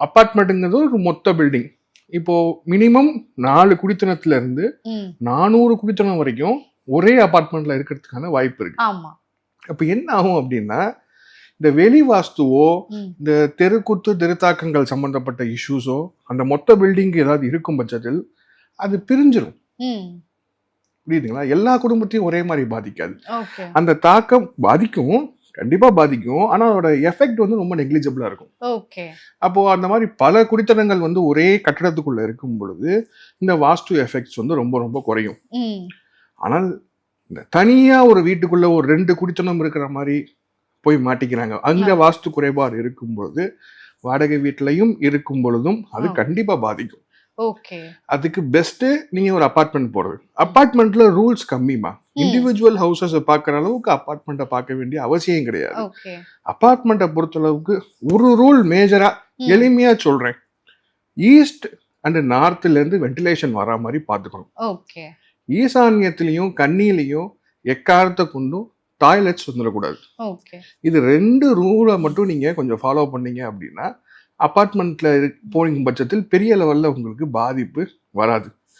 அப்பார்ட்மெண்ட்டுங்கிறது ஒரு மொத்த பில்டிங் இப்போ மினிமம் நாலு குடித்தனத்துல இருந்து நானூறு குடித்தனம் வரைக்கும் ஒரே அபார்ட்மெண்ட்ல இருக்கிறதுக்கான வாய்ப்பு இருக்கு. அப்ப என்ன ஆகும் அப்படின்னா இந்த வெளி வாஸ்துவோ இந்த தெருக்குத்து தெருத்தாக்கங்கள் சம்பந்தப்பட்ட இஷ்யூஸோ அந்த மொத்த பில்டிங் ஏதாவது இருக்கும் பட்சத்தில் அது பிரிஞ்சிரும். ம், புரியுதுங்களா? எல்லா குடும்பத்தையும் ஒரே மாதிரி பாதிக்காது. அந்த தாக்கம் பாதிக்கும். கண்டிப்பா பாதிக்கும். ஆனா அதோட எஃபெக்ட் வந்து ரொம்ப நெக்லிஜிபிளா இருக்கும். ஓகே அப்போ அந்த மாதிரி பல குடித்தனங்கள் வந்து ஒரே கட்டடத்துக்குள்ள இருக்கும் பொழுது இந்த வாஸ்து எஃபெக்ட்ஸ் வந்து ரொம்ப ரொம்ப குறையும். ஆனால் இந்த தனியா ஒரு வீட்டுக்குள்ள ஒரு ரெண்டு குடித்தனம் இருக்கிற மாதிரி போய் மாட்டிக்கிறாங்க. அங்க வாஸ்து குறைபாடு இருக்கும் பொழுது வாடகை வீட்லயும் இருக்கும் பொழுதும் அது ஆ. கண்டிப்பா பாதிக்கும். ஓகே அதுக்கு பெஸ்ட் நீங்க ஒரு அபார்ட்மெண்ட் போறது. அபார்ட்மெண்ட்ல ரூல்ஸ் கம்மிமா இண்டிவிஜுவல் ஹவுசஸ் பார்க்குற அளவுக்கு அபார்ட்மெண்ட்டை பார்க்க வேண்டிய அவசியம் கிடையாது. ஓகே அபார்ட்மெண்ட்டை பொறுத்த அளவுக்கு ஒரு ரூல் மேஜரா. எளிமையா சொல்றேன். ஈஸ்ட் அண்ட் நார்த்ல இருந்து வென்டிலேஷன் வரா மாதிரி பார்த்துக்கணும். ஓகே ஈசான்யத்திலையும் கண்ணிலையும் எக்காரத்தை கொண்டும் டாய்லெட்ஸ் வந்துடக்கூடாது. இது ரெண்டு ரூலை மட்டும் நீங்க கொஞ்சம் ஃபாலோ பண்ணீங்க அப்படின்னா அபார்ட்மெண்ட்ல போன பட்சத்தில் பெரிய லெவல்ல உங்களுக்கு பாதிப்பு வராது.